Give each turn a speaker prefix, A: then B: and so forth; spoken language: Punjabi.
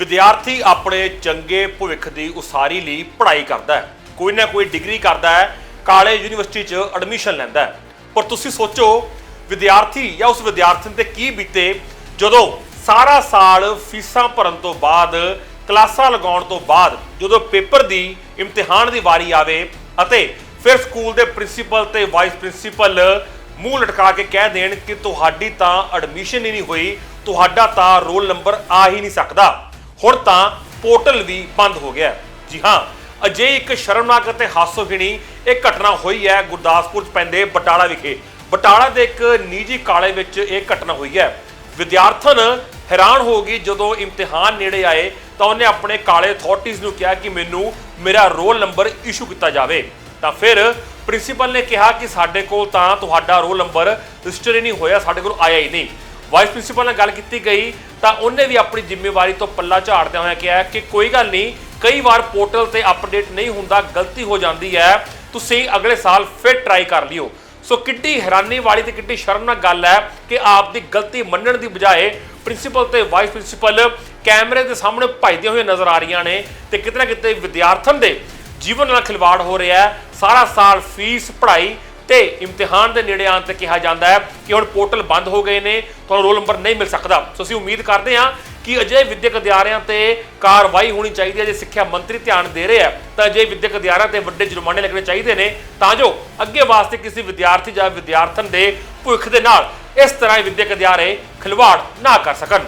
A: ਵਿਦਿਆਰਥੀ ਆਪਣੇ ਚੰਗੇ ਭਵਿੱਖ ਦੀ ਉਸਾਰੀ ਲਈ ਪੜ੍ਹਾਈ ਕਰਦਾ ਹੈ। ਕੋਈ ਨਾ ਕੋਈ ਡਿਗਰੀ ਕਰਦਾ ਹੈ ਕਾਲਜ ਯੂਨੀਵਰਸਿਟੀ 'ਚ ਐਡਮਿਸ਼ਨ ਲੈਂਦਾ ਹੈ। ਪਰ ਤੁਸੀਂ ਸੋਚੋ, ਵਿਦਿਆਰਥੀ ਜਾਂ ਉਸ ਵਿਦਿਆਰਥੀ ਤੇ ਕੀ ਬੀਤੇ ਜਦੋਂ ਸਾਰਾ ਸਾਲ ਫੀਸਾਂ ਭਰਨ ਤੋਂ ਬਾਅਦ, ਕਲਾਸਾਂ ਲਗਾਉਣ ਤੋਂ ਬਾਅਦ, ਜਦੋਂ ਪੇਪਰ ਦੀ ਇਮਤਿਹਾਨ ਦੀ ਵਾਰੀ ਆਵੇ ਅਤੇ ਫਿਰ ਸਕੂਲ ਦੇ ਪ੍ਰਿੰਸੀਪਲ ਤੇ ਵਾਈਸ ਪ੍ਰਿੰਸੀਪਲ ਮੂੰਹ ਲਟਕਾ ਕੇ ਕਹਿ ਦੇਣ ਕਿ ਤੁਹਾਡੀ ਤਾਂ ਐਡਮਿਸ਼ਨ ਹੀ ਨਹੀਂ ਹੋਈ, ਤੁਹਾਡਾ ਤਾਂ ਰੋਲ ਨੰਬਰ ਆ ਹੀ ਨਹੀਂ ਸਕਦਾ। ਹੁਣ ਤਾਂ ਪੋਰਟਲ ਵੀ ਬੰਦ ਹੋ ਗਿਆ ਜੀ ਹਾਂ ਅਜੇ ਇੱਕ ਸ਼ਰਮਨਾਕ ਅਤੇ ਹਾਸੋਹੀਣੀ ਇਹ ਘਟਨਾ ਹੋਈ ਹੈ ਗੁਰਦਾਸਪੁਰ ਚ ਪੈਂਦੇ ਬਟਾਲਾ ਵਿਖੇ। ਬਟਾਲਾ ਦੇ ਇੱਕ ਨਿੱਜੀ ਕਾਲਜ ਵਿੱਚ ਇਹ ਘਟਨਾ ਹੋਈ ਹੈ। ਵਿਦਿਆਰਥਣ ਹੈਰਾਨ ਹੋ ਗਈ ਜਦੋਂ ਇਮਤਿਹਾਨ ਨੇੜੇ ਆਏ ਤਾਂ ਉਹਨੇ ਆਪਣੇ ਕਾਲੇ ਅਥਾਰਟੀਜ਼ ਨੂੰ ਕਿਹਾ ਕਿ ਮੈਨੂੰ ਮੇਰਾ ਰੋਲ ਨੰਬਰ ਇਸ਼ੂ ਕੀਤਾ ਜਾਵੇ। ਤਾਂ ਫਿਰ ਪ੍ਰਿੰਸੀਪਲ ਨੇ ਕਿਹਾ ਕਿ ਸਾਡੇ ਕੋਲ ਤਾਂ ਤੁਹਾਡਾ ਰੋਲ ਨੰਬਰ ਰਜਿਸਟਰ ਹੀ ਨਹੀਂ ਹੋਇਆ, ਸਾਡੇ ਕੋਲ ਆਇਆ ਹੀ ਨਹੀਂ। ਵਾਈਸ ਪ੍ਰਿੰਸੀਪਲ ਨਾਲ ਗੱਲ ਕੀਤੀ ਗਈ ਤਾਂ ਉਹਨੇ ਵੀ ਆਪਣੀ ਜ਼ਿੰਮੇਵਾਰੀ ਤੋਂ ਪੱਲਾ ਝਾੜਦਿਆਂ ਹੋਇਆ ਕਿਹਾ ਕਿ ਕੋਈ ਗੱਲ ਨਹੀਂ, ਕਈ ਵਾਰ ਪੋਰਟਲ ਤੇ ਅਪਡੇਟ ਨਹੀਂ ਹੁੰਦਾ, ਗਲਤੀ ਹੋ ਜਾਂਦੀ ਹੈ, ਤੁਸੀਂ ਅਗਲੇ ਸਾਲ ਫਿਰ ਟਰਾਈ ਕਰ ਲਿਓ। ਸੋ ਕਿੱਡੀ ਹੈਰਾਨੀ ਵਾਲੀ ਤੇ ਕਿੱਡੀ ਸ਼ਰਮਨਾਕ ਗੱਲ ਹੈ ਕਿ ਆਪ ਦੀ ਗਲਤੀ ਮੰਨਣ ਦੀ ਬਜਾਏ ਪ੍ਰਿੰਸੀਪਲ ਤੇ ਵਾਈਸ ਪ੍ਰਿੰਸੀਪਲ ਕੈਮਰੇ ਦੇ ਸਾਹਮਣੇ ਭੱਜਦੀਆਂ ਹੋਈਆਂ ਨਜ਼ਰ ਆ ਰਹੀਆਂ ਨੇ ਤੇ ਕਿਤੇ ਨਾ ਕਿਤੇ ਵਿਦਿਆਰਥਣ ਦੇ ਜੀਵਨ ਨਾਲ ਖਿਲਵਾੜ ਹੋ ਰਿਹਾ ਹੈ। ਸਾਰਾ ਸਾਲ ਫੀਸ, ਪੜ੍ਹਾਈ ਤੇ ਇਮਤਿਹਾਨ ਦੇ ਨੇੜੇ ਆਉਣ ਤੇ ਕਿਹਾ ਜਾਂਦਾ ਹੈ ਕਿ ਹੁਣ ਪੋਰਟਲ ਬੰਦ ਹੋ ਗਏ ਨੇ, ਤੁਹਾਨੂੰ ਰੋਲ ਨੰਬਰ ਨਹੀਂ ਮਿਲ ਸਕਦਾ। ਸੋ ਅਸੀਂ ਉਮੀਦ ਕਰਦੇ ਹਾਂ ਕਿ ਅਜੇ ਵਿਦਿਅਕ ਅਧਿਆਰਿਆਂ ਤੇ ਕਾਰਵਾਈ ਹੋਣੀ ਚਾਹੀਦੀ ਹੈ, ਜੇ ਸਿੱਖਿਆ ਮੰਤਰੀ ਧਿਆਨ ਦੇ ਰਹੇ ਆ ਤਾਂ ਅਜੇ ਵਿਦਿਅਕ ਅਧਿਆਰਾਂ ਤੇ ਵੱਡੇ ਜੁਰਮਾਨੇ ਲੱਗਣੇ ਚਾਹੀਦੇ ਨੇ। ਤਾਂ ਜੋ ਅੱਗੇ ਵਾਸਤੇ ਕਿਸੇ ਵਿਦਿਆਰਥੀ ਜਾਂ ਵਿਦਿਆਰਥਣ ਦੇ ਭਵਿੱਖ ਦੇ ਨਾਲ ਇਸ ਤਰ੍ਹਾਂ ਹੀ ਵਿਦਿਅਕ ਅਧਿਆਰੇ ਖਿਲਵਾੜ ਨਾ ਕਰ ਸਕਣ।